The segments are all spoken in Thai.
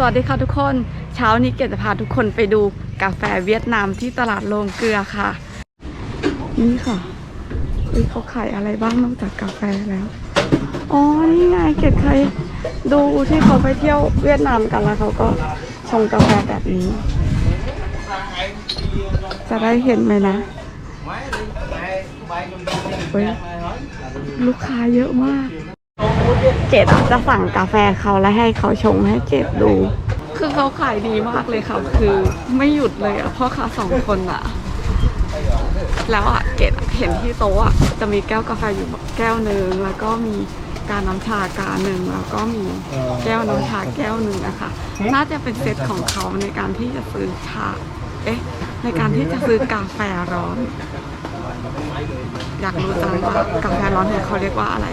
สวัสดีค่ะทุกคน เช้านี้เกดจะพาทุกคนไปดูกาแฟเวียดนามที่ตลาดโรงเกลือค่ะ นี่ค่ะอุ๊ยเขาขายอะไรบ้างนอกจากกาแฟแล้ว อ๋อ นี่ไงเกดเคยดูที่เขาไปเที่ยวเวียดนามกันแล้วเขาก็ชงกาแฟแบบนี้ จะได้เห็นไหมนะลูกค้าเยอะมาก เจดจะสั่งกาแฟเขาแล้วให้เขาชงให้เจดดู คือเขาขายดีมากเลยค่ะ คือไม่หยุดเลยอะพ่อค้าสองคนอะแล้วอะเกดเห็นที่โต๊ะอะจะมีแก้วกาแฟอยู่แก้วหนึ่งแล้วก็มีการน้ำชากาหนึ่งแล้วก็มีแก้วน้ำชาแก้วหนึ่งอะค่ะน่าจะเป็นเซตของเขาในการที่จะซื้อชาเอ๊ะในการที่จะซื้อกาแฟร้อน อยากรู้จังว่ากาแฟร้อนของเขาเรียกว่าอะไร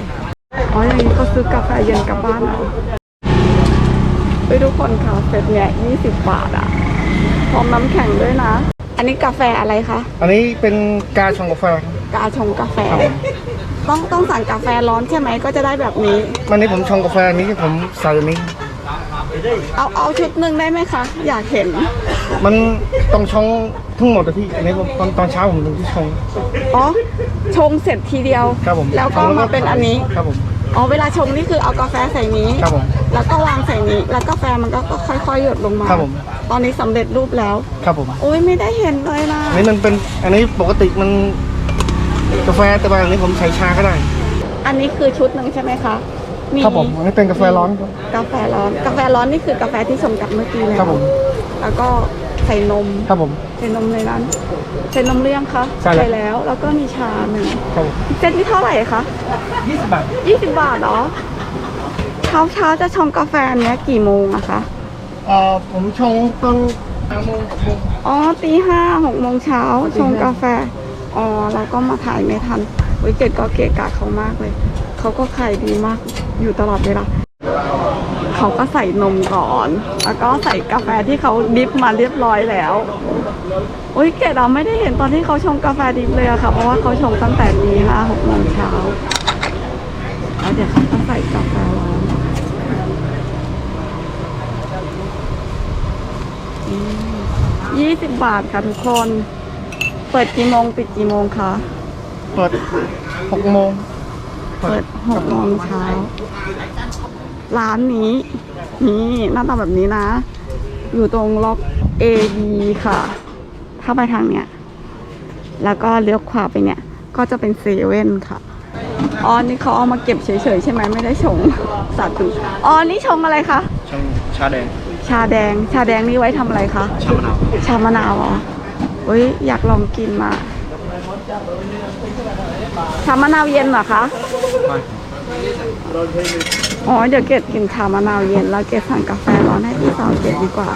อ๋ออย่างนี้ก็ซื้อกาแฟเย็นกลับบ้านเอาไปทุกคนค่ะเซตเนี่ย20บาทอะพร้อมน้ำแข็งด้วยนะ อันนี้กาแฟอะไรคะ อันนี้เป็นการชงกาแฟกาชงกาแฟต้องต้องสั่งกาแฟร้อนใช่ไหมก็จะได้แบบนี้ วันนี้ผมชงกาแฟอันนี้ผมใส่อันนี้ เอาเอาชุดหนึ่งได้ไหมคะ อยากเห็น มันต้องชงทั้งหมดอะพี่ อันนี้ผมตอนตอนเช้าผมถึงที่ชง อ๋อ ชงเสร็จทีเดียว ครับผมแล้วก็มาเป็นอันนี้ ครับผม อ๋อเวลาชงนี่คือเอากาแฟใส่นี้ ครับผม แล้วก็วางใส่นี้ แล้วกาแฟมันก็ก็ค่อยๆหยดลงมาครับผม ตอนนี้สำเร็จรูปแล้ว ครับผมโอ้ยไม่ได้เห็นเลยนะอันนี้มันเป็นอันนี้ปกติมันกาแฟแต่ว่าอันนี้ผมใส่ชาก็ได้ อันนี้คือชุดหนึ่งใช่ไหมคะครับผมอันนี้เป็นกาแฟร้อนครับกาแฟร้อน กาแฟร้อนนี่คือกาแฟที่ชงกับเมื่อกี้แล้วครับผม แล้วก็ ใส่นมครับผม ใส่นมในนั้นใส่นมเลี้ยงคะใช่แล้ว แล้ว แล้วก็มีชาหนึ่งครับผมเซตที่เท่าไหร่คะยี่สิบบาทยี่สิบบาทเหรอเช้าเช้าๆจะชงกาแฟอันเนี้ยกี่โมงอะคะเอ่อผมชงตอนห้าโมงหกโมงอ๋อตีห้าหกโมงเช้าชงกาแฟอ๋อเราก็มาถ่ายไม่ทันวิเกตก็เกะกะเขามากเลยเขาก็ขายดีมากอยู่ตลอดเวลา เขาก็ใส่นมก่อน แล้วก็ใส่กาแฟที่เขาดิฟมาเรียบร้อยแล้วโอ้ยเกดเราไม่ได้เห็นตอนที่เขาชงกาแฟดิฟเลยอะค่ะ เพราะว่าเขาชงตั้งแต่ตีห้าหกโมงเช้าแล้วเดี๋ยวเขาก็ใส่กาแฟร้อนยี่สิบบาทค่ะทุกคน เปิดกี่โมงปิดกี่โมงคะ เปิดหกโมง เปิดหกโมงเช้า ร้านนี้ นี่หน้าตาแบบนี้นะ อยู่ตรงล็อก A B ค่ะ ถ้าไปทางเนี้ย แล้วก็เลี้ยวขวาไปเนี่ย ก็จะเป็นเซเว่นค่ะอ๋อนี่เขาเอามาเก็บเฉยๆใช่ไหมไม่ได้ชงสาธุอ๋อนี่ชงอะไรคะชงชาแดง ชาแดง ชาแดงนี่ไว้ทำอะไรคะชามะนาวชามะนาวเหรอเฮ้ยอยากลองกินมาชามะนาวเย็นเหรอคะ อ๋อเดี๋ยวเกดกินชามะนาวเย็น แล้วเกดสั่งกาแฟร้อนให้พี่สาวเกดดีกว่า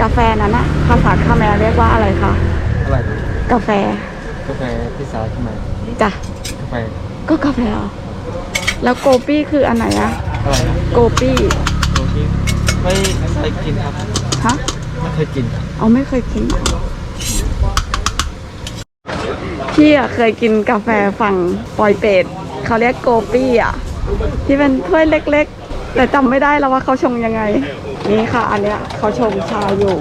กาแฟนั้นอะภาษาคาแมรเรียกว่าอะไรคะอะไรกาแฟกาแฟพี่สาวทำไมจ้ะกาแฟก็กาแฟเหรอแล้วโกปี้คืออันไหนอะอะไรนะโกปี้โรตีไม่เคยกินครับฮะไม่เคยกินเอาไม่เคยกินเหรอพี่อะเคยกินกาแฟฝั่งปอยเป็ดเขาเรียกโกปี้อะ ที่เป็นถ้วยเล็กๆ แต่จำไม่ได้แล้วว่าเขาชงยังไง นี่ค่ะ อันเนี้ยเขาชงชาอยู่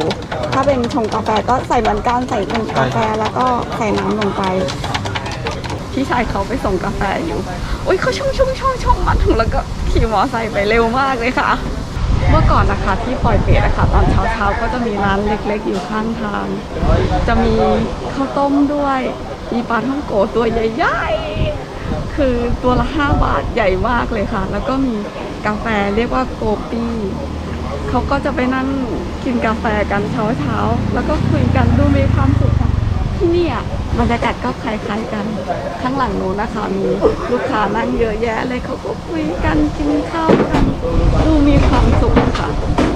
ถ้าเป็นชงกาแฟก็ใส่เหมือนกันใส่เป็นกาแฟแล้วก็ใส่น้ำลงไปพี่ชายเขาไปส่งกาแฟอยู่อุ้ยเขาชงชงชงชงมาถึงแล้วก็ขี่มอไซค์ไปเร็วมากเลยค่ะ เมื่อก่อนนะคะที่ปอยเปตนะคะตอนเช้าๆก็จะมีร้านเล็กๆ อยู่ข้างทาง จะมีข้าวต้มด้วย มีปลาท่องโกตัวใหญ่ๆ คือตัวละห้าบาทใหญ่มากเลยค่ะ แล้วก็มีกาแฟเรียกว่าโกปี้เขาก็จะไปนั่งกินกาแฟกันเช้าๆแล้วก็คุยกันดูมีความสุขค่ะที่นี่อะบรรยากาศก็คล้ายๆกันข้างหลังนู้นนะคะมีลูกค้านั่งเยอะแยะเลยเขาก็คุยกันกินข้าวกันดูมีความสุขค่ะ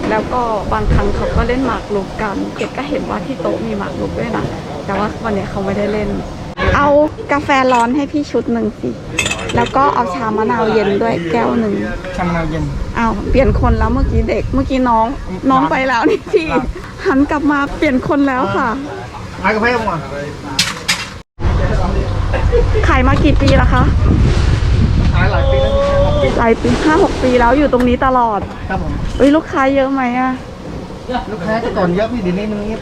แล้วก็บางครั้งเขาก็เล่นหมากรุกกันเก็บก็เห็นว่าที่โต๊ะมีหมากรุกด้วยนะแต่ว่าวันนี้เขาไม่ได้เล่น เอากาแฟร้อนให้พี่ชุดหนึ่งสิ แล้วก็เอาชามะนาวเย็นด้วยแก้วหนึ่ง ชามะนาวเย็นอ้าวเปลี่ยนคนแล้วเมื่อกี้เด็ก เมื่อกี้น้อง น้องไปแล้วนี่พี่ หันกลับมาเปลี่ยนคนแล้วค่ะขายกาแฟผมอะขายมากี่ปีแล้วคะขายหลายปีแล้วหลายปีห้าหกปีแล้วอยู่ตรงนี้ตลอด ครับผมเอ้ยลูกค้าเยอะไหมอะ ลูกค้าจะก่อนเยอะพี่เดี๋ยวนี้มันเงียบ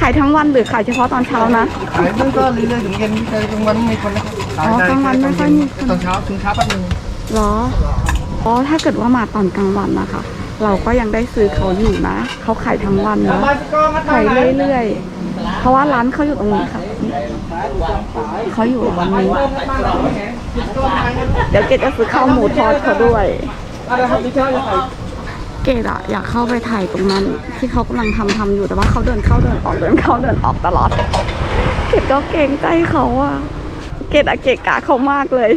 ขายทั้งวันหรือขายเฉพาะตอนเช้านะ ขายเบื้องก็เรื่อยๆถึงเย็นแต่กลางวันไม่มีคนนะครับขายอ๋อกลางวันไม่ค่อยมีคน ตอนเช้าถึงเช้าแป๊บนึงเหรออ๋อถ้าเกิดว่ามาตอนกลางวันนะคะ เราก็ยังได้ซื้อเขาอยู่นะ เขาขายทั้งวันนะขายเรื่อยๆ เพราะว่าร้านเขาอยู่ตรงนี้ค่ะเขาอยู่ตรงนี้ เดี๋ยวเกดจะซื้อข้าวหมูทอดเขาด้วยเกดอะอยากเข้าไปถ่ายตรงนั้น ที่เขากำลังทำทำอยู่แต่ว่าเขาเดินเข้าเดินออกเดินเข้าเดินออกตลอด เกดก็เกรงใจเขาอะเกดอะเกะกะเขามากเลย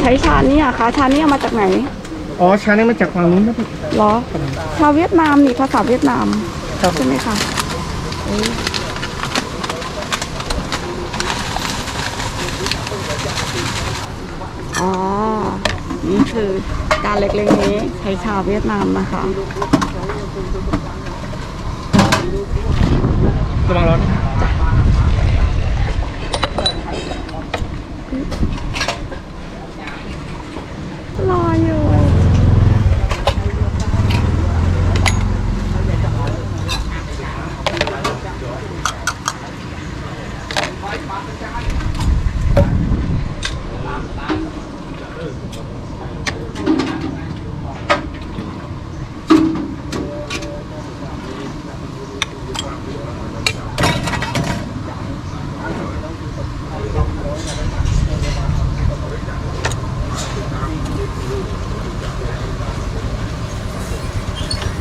ใช้ชานี่อะคะชานี่เอามาจากไหนอ๋อชานี่มาจากฝั่งนู้นนะพี่เหรอ ชาวเวียดนามนี่ภาษาเวียดนามครับใช่ไหมคะเอ้ยอ๋อ นี่คือ การเล็กๆนี้ใช้ชาวเวียดนามนะคะ ระวังร้อ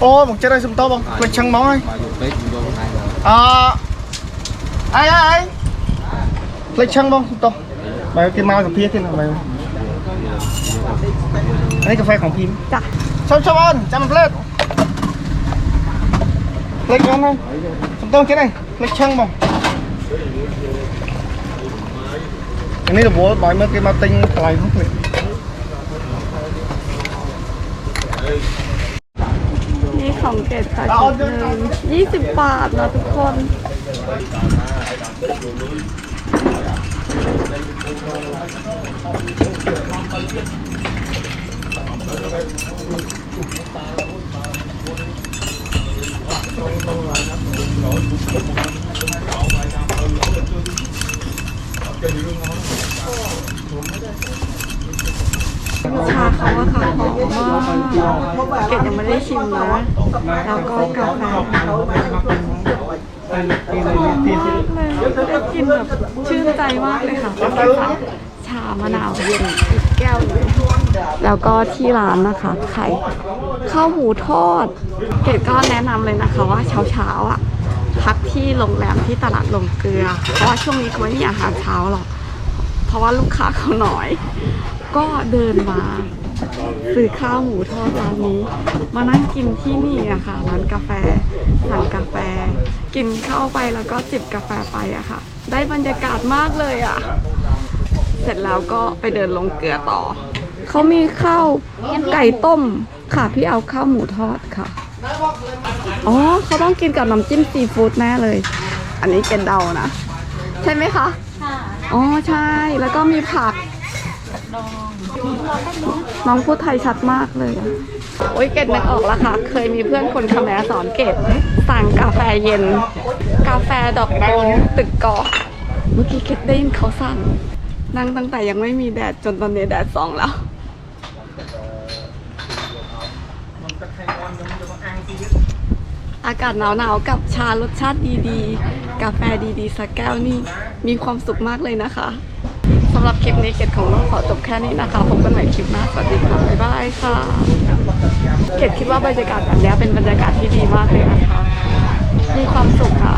ô một chiếc đây xung to bông quên chăng máu ấy à ai ai ai lấy chăng bông xung to mày cái mauกับพี่ที่ไหนมายอันนี้กาแฟของพิมพ์ จ้ะ ชอบชอบอันจำเพลทเล็กน้องนะสุดต้องเช่นไหนเล็กช่างบ่อันนี้เราบอกบ่อยเมื่อกี้มาติงอะไรทุกเลย ของเกตค่ะชุดหนึ่งยี่สิบบาทนะทุกคน ชาเขาอะ ค่ะหอมมากเกดยังไม่ได้ชิมนะแล้วก็กาแฟหอมมากเลยได้กินแบบชื่นใจมากเลยค่ะชามะนาวเย็นอีกแก้วหนึงแล้วก็ที่ร้านนะคะไขายข้าวหมูทอด เกดก็แนะนำเลยนะคะว่าเช้าๆอะพักที่โรงแรมที่ตลาดลงเกลือ เพราะว่าช่วงนี้เขาไม่มีอาหารเช้าหรอก เพราะว่าลูกค้าเขาน้อย ก็เดินมา ซื้อข้าวหมูทอดร้านนี้ มานั่งกินที่นี่อะค่ะร้านกาแฟสั่งกาแฟ กินเข้าไปแล้วก็จิบกาแฟไปอะค่ะ ได้บรรยากาศมากเลยอะเสร็จแล้วก็ไปเดินลงเกลือต่อ เขามีข้าวไก่ต้มค่ะพี่เอาข้าวหมูทอดค่ะอ๋อเขาต้องกินกับน้ำจิ้มซีฟู้ดแน่เลย อันนี้เกณฑ์เดานะ ใช่ไหมคะอ๋อ ใช่ แล้วก็มีผัก น้องพูดไทยชัดมากเลย โอ้ยเกดนึกออกแล้วค่ะ เคยมีเพื่อนคนคแมสอนเกดสั่งกาแฟเย็น กาแฟดอกโดนตึกกาะเมื่อกี้เกดได้ยินเขาสั่ง นั่งตั้งแต่ยังไม่มีแดดจนตอนนี้แดดส่องแล้ว อากาศหนาวๆกับชารสชาติดีๆ กาแฟดีๆ สักแก้วนี่มีความสุขมากเลยนะคะ สำหรับคลิปนี้เกดของต้องขอจบแค่นี้นะคะ พบกันใหม่คลิปหน้า สวัสดีค่ะ บ๊ายบายค่ะ เกดคิดว่าบรรยากาศแบบนี้เป็นบรรยากาศที่ดีมากเลยนะคะ มีความสุขค่ะ